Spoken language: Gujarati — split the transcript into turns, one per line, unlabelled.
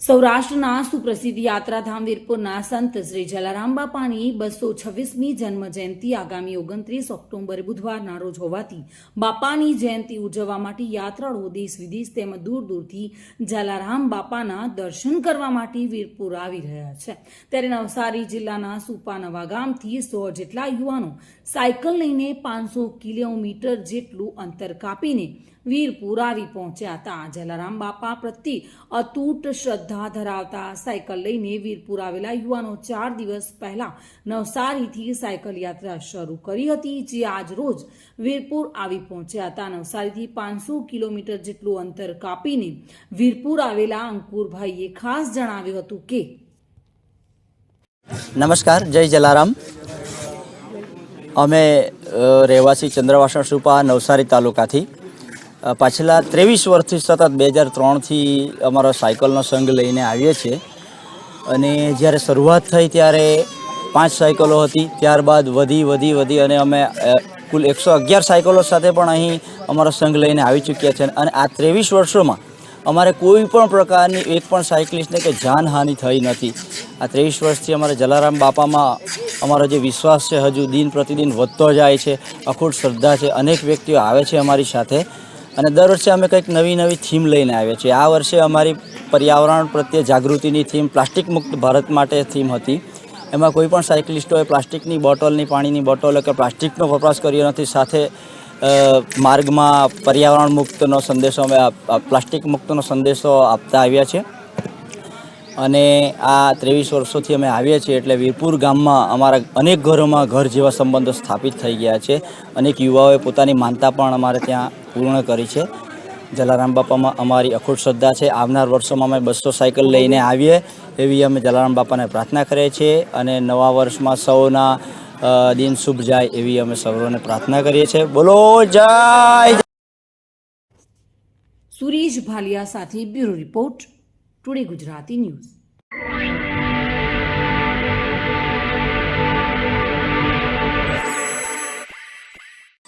સૌરાષ્ટ્રના સુપ્રસિદ્ધ યાત્રાધામ વીરપુરના સંત શ્રી જલારામ બાપાની બસો છવ્વીસમી જન્મ જયંતિ આગામી ઓગણત્રીસ ઓક્ટોબર બુધવારના રોજ હોવાથી બાપાની જયંતિ ઉજવવા માટે યાત્રાળુઓ દેશ વિદેશ તેમજ દૂર દૂરથી જલારામ બાપાના દર્શન કરવા માટે વીરપુર આવી રહ્યા છે. ત્યારે નવસારી જિલ્લાના સુપાનવા ગામથી સો જેટલા યુવાનો સાયકલ લઈને પાંચસો કિલોમીટર જેટલું અંતર કાપીને વીરપુર આવી પહોંચ્યા હતા. જલારામ બાપા પ્રત્યે અતૂટ શ્રદ્ધા ધરાવતા સાયકલ લઈને વીરપુર આવેલા યુવાનો ચાર દિવસ પહેલા નવસારીથી સાયકલ યાત્રા શરૂ કરી હતી, જે આજ રોજ વીરપુર આવી પહોંચ્યા હતા. નવસારીથી પાંચસો કિલોમીટર જેટલું અંતર કાપીને વીરપુર આવેલા અંકુરભાઈએ ખાસ જણાવ્યું હતું કે,
નમસ્કાર, જય જલારામ. અમે રહેવાસી ચંદ્રવાસણ સુપા નવસારી તાલુકાથી. પાછલા ત્રેવીસ વર્ષથી સતત બે હજાર ત્રણથી અમારો સાયકલનો સંઘ લઈને આવીએ છીએ. અને જ્યારે શરૂઆત થઈ ત્યારે પાંચ સાયકલો હતી, ત્યારબાદ વધી વધી વધી અને અમે કુલ એકસો અગિયાર સાયકલો સાથે પણ અહીં અમારો સંઘ લઈને આવી ચૂક્યા છે. અને આ ત્રેવીસ વર્ષોમાં અમારે કોઈ પણ પ્રકારની એક પણ સાયકલિસ્ટને કે જાનહાનિ થઈ નથી. આ ત્રેવીસ વર્ષથી અમારે જલારામ બાપામાં અમારો જે વિશ્વાસ છે, હજુ દિન પ્રતિદિન વધતો જાય છે, અખૂટ શ્રદ્ધા છે, અનેક વ્યક્તિઓ આવે છે અમારી સાથે. અને દર વર્ષે અમે કંઈક નવી નવી થીમ લઈને આવીએ છીએ. આ વર્ષે અમારી પર્યાવરણ પ્રત્યે જાગૃતિની થીમ પ્લાસ્ટિક મુક્ત ભારત માટે થીમ હતી. એમાં કોઈ પણ સાયકલિસ્ટોએ પ્લાસ્ટિકની બોટલની, પાણીની બોટલ કે પ્લાસ્ટિકનો વપરાશ કર્યો નથી. સાથે માર્ગમાં પર્યાવરણ મુક્તનો સંદેશો અમે પ્લાસ્ટિક મુક્તનો સંદેશો આપતા આવ્યા છે અને આ ત્રેવીસ વર્ષોથી અમે આવીએ છીએ એટલે વીરપુર ગામમાં અમારા અનેક ઘરોમાં ઘર જેવા સંબંધો સ્થાપિત થઈ ગયા છે. અનેક યુવાઓએ પોતાની માનતા પણ અમારે ત્યાં પૂર્ણ કરી છે. જલારામ બાપામાં અમારી અખૂટ શ્રદ્ધા છે. આવનાર વર્ષોમાં અમે બસો સાયકલ લઈને આવીએ એવી અમે જલારામ બાપાને પ્રાર્થના કરીએ છીએ અને નવા વર્ષમાં સૌના દિન શુભ જાય એવી અમે સૌને પ્રાર્થના કરીએ છીએ. બોલો, જય
સુરેશ ભાલિયા સાથે bureau report today Gujarati news.